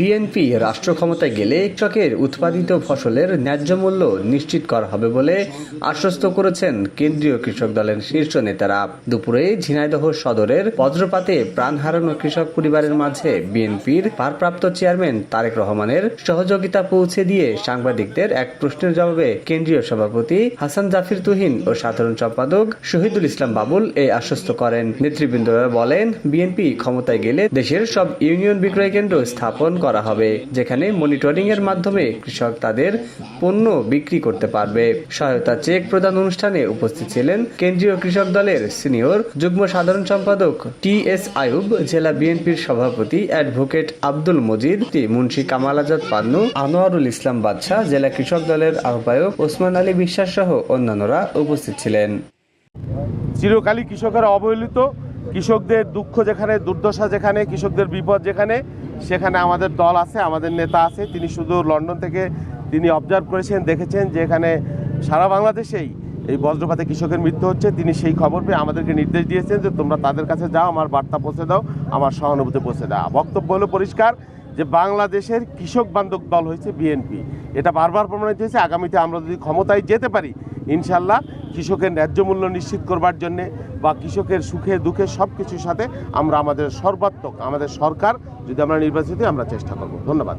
BNP রাষ্ট্র ক্ষমতায় গেলে কৃষকের উৎপাদিত ফসলের ন্যায্য মূল্য নিশ্চিত করা হবে বলে আশ্বস্ত করেছেন কেন্দ্রীয় কৃষক দলের শীর্ষ নেতারা। দুপুরে ঝিনাইদহ সদরের বজ্রপাতে প্রাণ হারানো কৃষক পরিবারের মাঝে বিএনপির ভারপ্রাপ্ত চেয়ারম্যান তারেক রহমানের সহযোগিতা পৌঁছে দিয়ে সাংবাদিকদের এক প্রশ্নের জবাবে কেন্দ্রীয় সভাপতি হাসান জাফির তুহিন ও সাধারণ সম্পাদক শহীদুল ইসলাম বাবুল এই আশ্বস্ত করেন। নেতৃবৃন্দরা বলেন, বিএনপি ক্ষমতায় গেলে দেশের সব ইউনিয়ন বিক্রয় কেন্দ্র স্থাপন করা হবে, যেখানে মনিটরিং এর মাধ্যমে কৃষক তাদের পণ্য বিক্রি করতে পারবে। সহায়তা চেক প্রদান অনুষ্ঠানে উপস্থিত ছিলেন কেন্দ্রীয় কৃষক দলের সিনিয়র যুগ্ম সাধারণ সম্পাদক টি এস আয়ুব, জেলা বিএনপির সভাপতি অ্যাডভোকেট আব্দুল মজিদ মুন্সি কামাল আজাদ পান্নু, আনোয়ারুল ইসলাম বাদশাহ, জেলা কৃষক দলের আহ্বায়ক ওসমান আলী বিশ্বাস সহ অন্যান্যরা উপস্থিত ছিলেন। চিরকালই কৃষকেরা অবহেলিত, কৃষকদের দুঃখ যেখানে, দুর্দশা যেখানে, কৃষকদের বিপদ যেখানে সেখানে আমাদের দল আছে, আমাদের নেতা আছে, তিনি শুধু লন্ডন থেকে তিনি অবজার্ভ করেছেন, দেখেছেন যে এখানে সারা বাংলাদেশেই এই বজ্রপাতে কৃষকের মৃত্যু হচ্ছে। তিনি সেই খবর পেয়ে আমাদেরকে নির্দেশ দিয়েছেন যে তোমরা তাদের কাছে যাও, আমার বার্তা পৌঁছে দাও, আমার সহানুভূতি পৌঁছে দাও। বক্তব্য হলো পরিষ্কার যে বাংলাদেশের কৃষক বান্ধব দল হয়েছে বিএনপি। এটা বারবার প্রমাণিত হয়েছে। আগামীতে আমরা যদি ক্ষমতায় যেতে পারি ইনশাল্লাহ কৃষকের ন্যায্য মূল্য নিশ্চিত করবার জন্যে বা কৃষকের সুখে, দুঃখে সব কিছুর সাথে আমরা আমাদের সর্বাত্মক, আমাদের সরকার যদি আমরা নির্বাচিত আমরা চেষ্টা করব। ধন্যবাদ।